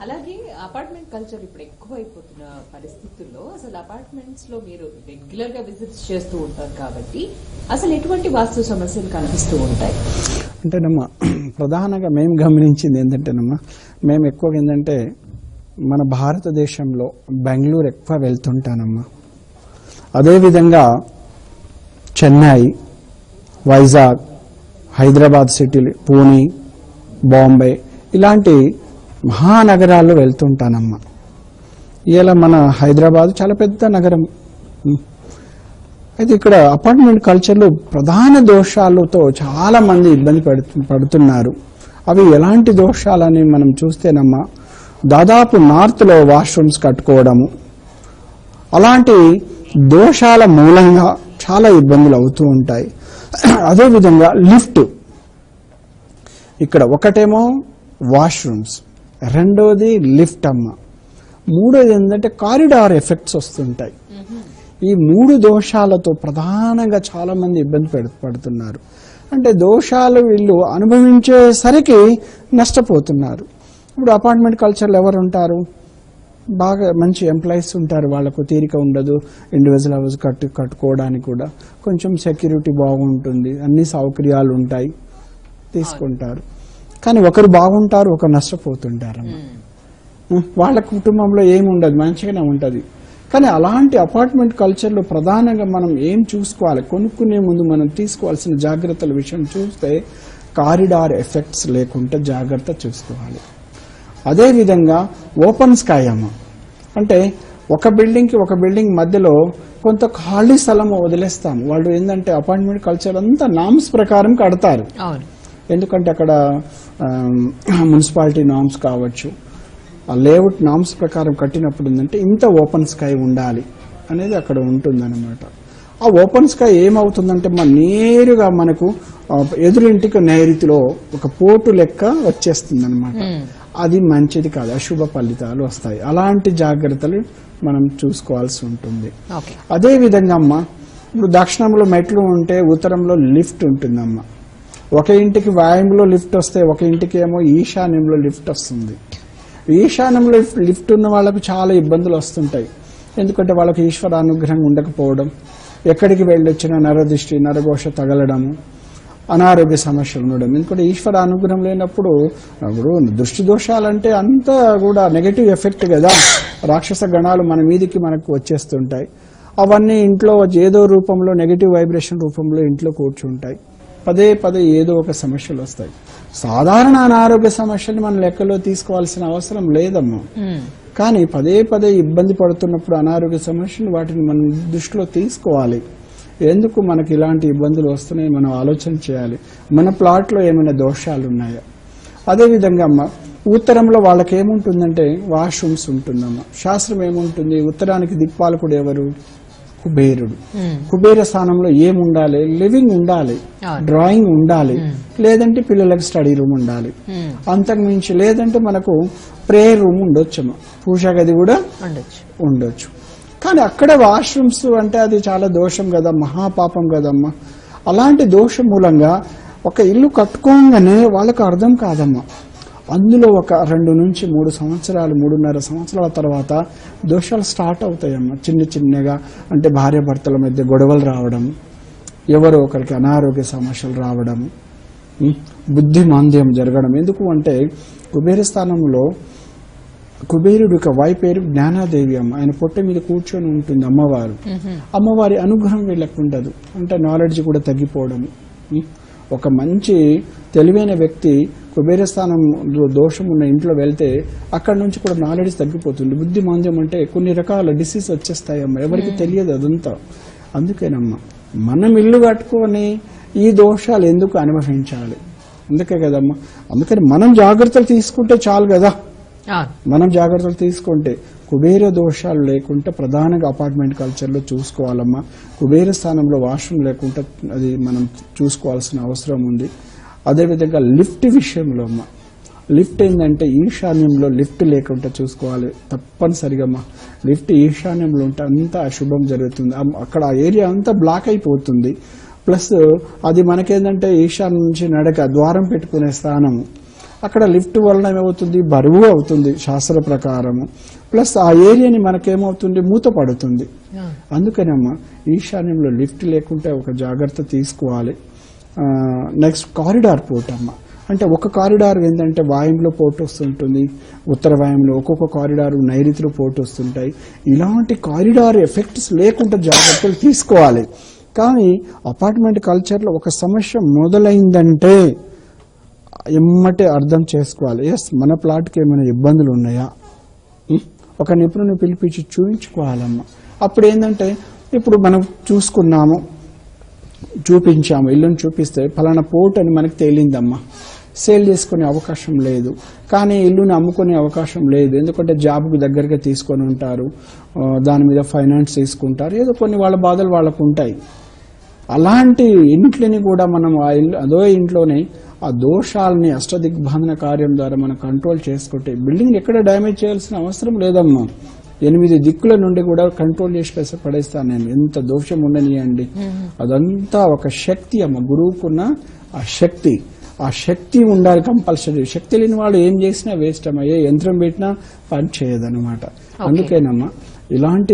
అలాగే apartment culture ఇప్పుడు ఎక్కువైపోతున్న పరిస్థితుల్లో అసలు అపార్ట్మెంట్స్లో మీరు రెగ్యులర్గా విజిట్స్ చేస్తూ ఉంటారు కాబట్టి అసలు ఎటువంటి వాస్తు సమస్యలు కనిపిస్తూ ఉంటాయి? అంటేనమ్మా ప్రధానంగా మేము గమనించింది ఏంటంటేనమ్మా మేము ఎక్కువగా ఏంటంటే మన భారతదేశంలో బెంగళూరు ఎక్కువ వెళ్తుంటానమ్మా. అదేవిధంగా చెన్నై వైజాగ్ హైదరాబాద్ సిటీలు పూణే బాంబే ఇలాంటి మహానగరాల్లో వెళ్తుంటానమ్మా. ఇలా మన హైదరాబాద్ చాలా పెద్ద నగరం. అయితే ఇక్కడ అపార్ట్మెంట్ కల్చర్లో ప్రధాన దోషాలతో చాలా మంది ఇబ్బంది పడుతు పడుతున్నారు. అవి ఎలాంటి దోషాలని మనం చూస్తేనమ్మా దాదాపు నార్త్లో వాష్రూమ్స్ కట్టుకోవడము అలాంటి దోషాల మూలంగా చాలా ఇబ్బందులు అవుతూ ఉంటాయి. అదేవిధంగా లిఫ్ట్. ఇక్కడ ఒకటేమో వాష్రూమ్స్. రెండోది లిఫ్ట్ అమ్మ. మూడోది ఏంటంటే కారిడార్ ఎఫెక్ట్స్ వస్తుంటాయి. ఈ మూడు దోషాలతో ప్రధానంగా చాలా మంది ఇబ్బంది పెడు- పడుతున్నారు. అంటే దోషాలు వీళ్ళు అనుభవించేసరికి నష్టపోతున్నారు. ఇప్పుడు అపార్ట్మెంట్ కల్చర్లో ఎవరు ఉంటారు బాగా మంచి ఎంప్లాయీస్ ఉంటారు. వాళ్ళకు తీరిక ఉండదు. ఇండివిజువల్ హౌస్ కట్టు కట్టుకోవడానికి కూడా. కొంచెం సెక్యూరిటీ బాగుంటుంది. అన్ని సౌకర్యాలు ఉంటాయి. తీసుకుంటారు. కానీ ఒకరు బాగుంటారు ఒకరు నష్టపోతుంటారు. వాళ్ళ కుటుంబంలో ఏమి ఉండదు మంచిగానే ఉంటుంది. కానీ అలాంటి అపార్ట్మెంట్ కల్చర్లో ప్రధానంగా మనం ఏం చూసుకోవాలి? కొనుక్కునే ముందు మనం తీసుకోవాల్సిన జాగ్రత్తల విషయం చూస్తే కారిడార్ ఎఫెక్ట్స్ లేకుండా జాగ్రత్త చూసుకోవాలి. అదేవిధంగా ఓపెన్ స్కై అమ్మ. అంటే ఒక బిల్డింగ్కి ఒక బిల్డింగ్ మధ్యలో కొంత ఖాళీ స్థలం వదిలేస్తాం వాళ్ళు ఏంటంటే అపార్ట్మెంట్ కల్చర్ అంతా నామ్స్ ప్రకారం కడతారు. ఎందుకంటే అక్కడ మున్సిపాలిటీ నామ్స్ కావచ్చు. ఆ లేఅవుట్ నామ్స్ ప్రకారం కట్టినప్పుడు ఏంటంటే ఇంత ఓపెన్ స్కై ఉండాలి అనేది అక్కడ ఉంటుందన్నమాట. ఆ ఓపెన్ స్కై ఏమవుతుందంటే మన నేరుగా మనకు ఎదురింటికి నైరుతిలో ఒక పోటు లెక్క వచ్చేస్తుంది అది మంచిది కాదు. అశుభ ఫలితాలు వస్తాయి. అలాంటి జాగ్రత్తలు మనం చూసుకోవాల్సి ఉంటుంది. అదే విధంగా అమ్మ ఇప్పుడు దక్షిణంలో మెట్లు ఉంటే ఉత్తరంలో లిఫ్ట్ ఉంటుందమ్మ. ఒక ఇంటికి వాయుంలో లిఫ్ట్ వస్తే ఒక ఇంటికి ఏమో ఈశాన్యంలో లిఫ్ట్ వస్తుంది. ఈశాన్యంలో లిఫ్ట్- ఉన్న వాళ్ళకు చాలా ఇబ్బందులు వస్తుంటాయి. ఎందుకంటే వాళ్ళకి ఈశ్వర అనుగ్రహం ఉండకపోవడం ఎక్కడికి వెళ్ళొచ్చినా నరదృష్టి నరఘోష తగలడము అనారోగ్య సమస్యలు ఉండడం. ఎందుకంటే ఈశ్వర అనుగ్రహం లేనప్పుడు ఇప్పుడు దృష్టి దోషాలంటే అంతా కూడా నెగటివ్ ఎఫెక్ట్ కదా. రాక్షస గణాలు మన మీదికి మనకు వచ్చేస్తుంటాయి. అవన్నీ ఇంట్లో ఏదో రూపంలో నెగటివ్ వైబ్రేషన్ రూపంలో ఇంట్లో కూర్చుంటాయి. పదే పదే ఏదో ఒక సమస్యలు వస్తాయి. సాధారణ అనారోగ్య సమస్యల్ని మనం లెక్కలో తీసుకోవాల్సిన అవసరం లేదమ్మా. కానీ పదే పదే ఇబ్బంది పడుతున్నప్పుడు అనారోగ్య సమస్యలు వాటిని మనం దృష్టిలో తీసుకోవాలి. ఎందుకు మనకి ఇలాంటి ఇబ్బందులు వస్తున్నాయి మనం ఆలోచన చేయాలి? మన ప్లాట్లో ఏమైనా దోషాలు ఉన్నాయా అదేవిధంగా అమ్మ ఉత్తరంలో వాళ్ళకి ఏముంటుందంటే వాష్రూమ్స్ ఉంటుందమ్మ. శాస్త్రం ఏముంటుంది? ఉత్తరానికి దిక్పాలకుడు ఎవరు? కుబేరుడు. కుబేర స్థానంలో ఏముండాలి? లివింగ్ ఉండాలి. డ్రాయింగ్ ఉండాలి. లేదంటే పిల్లలకు స్టడీ రూమ్ ఉండాలి. అంతకు మించి లేదంటే మనకు ప్రేయర్ రూమ్ ఉండొచ్చమ్మ పూజా గది కూడా ఉండొచ్చు. ఉండొచ్చు. కానీ అక్కడ వాష్రూమ్స్ అంటే అది చాలా దోషం కదా మహాపాపం కదమ్మా. అలాంటి దోషం మూలంగా ఒక ఇల్లు కట్టుకోగానే వాళ్ళకు అర్థం కాదమ్మా. అందులో ఒక రెండు నుంచి మూడు సంవత్సరాలు మూడున్నర సంవత్సరాల తర్వాత దోషాలు స్టార్ట్ అవుతాయమ్మా చిన్న చిన్నగా అంటే భార్య భర్తల మధ్య గొడవలు రావడం ఎవరో ఒకరికి అనారోగ్య సమస్యలు రావడం? బుద్ధి మాంద్యం జరగడం. ఎందుకు అంటే కుబేర స్థానంలో కుబేరుడు యొక్క వాయి పేరు జ్ఞానాదేవి అమ్మ. ఆయన పొట్ట మీద కూర్చొని ఉంటుంది అమ్మవారు. అమ్మవారి అనుగ్రహం వీళ్ళకు ఉండదు. అంటే నాలెడ్జ్ కూడా తగ్గిపోవడం? ఒక మంచి తెలివైన వ్యక్తి కుబేర స్థానంలో దోషం ఉన్న ఇంట్లో వెళ్తే అక్కడ నుంచి కూడా నాలెడ్జ్ తగ్గిపోతుంది. బుద్ధి మాంద్యం అంటే కొన్ని రకాల డిసీజ్ వచ్చేస్తాయి అమ్మ. ఎవరికి తెలియదు అదంతా. అందుకేనమ్మా మనం ఇల్లు కట్టుకొని ఈ దోషాలు ఎందుకు అనుభవించాలి? అందుకే కదమ్మా. అందుకని మనం జాగ్రత్తలు తీసుకుంటే చాలు కదా. మనం జాగ్రత్తలు తీసుకుంటే కుబేర దోషాలు లేకుంటే ప్రధానంగా అపార్ట్మెంట్ కల్చర్లో చూసుకోవాలమ్మా. కుబేర స్థానంలో వాష్రూమ్ లేకుంటే అది మనం చూసుకోవాల్సిన అవసరం ఉంది. అదేవిధంగా లిఫ్ట్ విషయంలో అమ్మా. లిఫ్ట్ ఏంటంటే ఈశాన్యంలో లిఫ్ట్ లేకుండా చూసుకోవాలి. తప్పనిసరిగా అమ్మా. లిఫ్ట్ ఈశాన్యంలో ఉంటే అంతా అశుభం జరుగుతుంది. అక్కడ ఆ ఏరియా అంతా బ్లాక్ అయిపోతుంది. ప్లస్ అది మనకేంటంటే ఈశాన్యం నుంచి నడక ద్వారం పెట్టుకునే స్థానం అక్కడ లిఫ్ట్ వలన ఏమవుతుంది? బరువు అవుతుంది శాస్త్ర ప్రకారము. ప్లస్ ఆ ఏరియాని మనకేమవుతుంది? మూత పడుతుంది. అందుకనమ్మా ఈశాన్యంలో లిఫ్ట్ లేకుంటే ఒక జాగ్రత్త తీసుకోవాలి. నెక్స్ట్ కారిడార్ పోర్ట్ అమ్మ. అంటే ఒక కారిడార్ ఏంటంటే వాయుంలో పోర్ట్ వస్తుంటుంది. ఉత్తర వాయుంలో ఒక్కొక్క కారిడార్ నైరుతిలో పోర్ట్ వస్తుంటాయి. ఇలాంటి కారిడార్ ఎఫెక్ట్స్ లేకుండా జాగ్రత్తలు తీసుకోవాలి. కానీ అపార్ట్మెంట్ కల్చర్లో ఒక సమస్య మొదలైందంటే ఎమ్మటే అర్థం చేసుకోవాలి. ఎస్ మన ప్లాట్కి ఏమైనా ఇబ్బందులు ఉన్నాయా? ఒక నిపుణుని పిలిపించి చూపించుకోవాలమ్మా అప్పుడు ఏంటంటే ఇప్పుడు మనం చూసుకున్నాము చూపించాము ఇల్లుని చూపిస్తే ఫలానా పోర్ట్ అని మనకు తేలిందమ్మా. సేల్ చేసుకునే అవకాశం లేదు. కానీ ఇల్లుని అమ్ముకునే అవకాశం లేదు. ఎందుకంటే జాబ్కు దగ్గరగా తీసుకొని ఉంటారు. దాని మీద ఫైనాన్స్ తీసుకుంటారు. ఏదో కొన్ని వాళ్ళ బాధలు వాళ్ళకు ఉంటాయి. అలాంటి ఇంట్లోని కూడా మనం ఆ ఇల్లు అదో ఇంట్లోనే ఆ దోషాలని అష్టదిగ్బంధన కార్యం ద్వారా మనం కంట్రోల్ చేసుకుంటే బిల్డింగ్ ఎక్కడ డ్యామేజ్ చేయాల్సిన అవసరం లేదమ్మా. ఎనిమిది దిక్కుల నుండి కూడా కంట్రోల్ చేసి పడేస్తాను నేను. ఎంత దోషం ఉండనియండి. అదంతా ఒక శక్తి అమ్మ. గురువుకున్న ఆ శక్తి. ఆ శక్తి ఉండాలి కంపల్సరీ శక్తి లేని వాడు ఏం చేసినా వేస్ట్ అమ్మ. ఏ యంత్రం పెట్టినా పని చేయదన్నమాట. అందుకేనమ్మా ఇలాంటి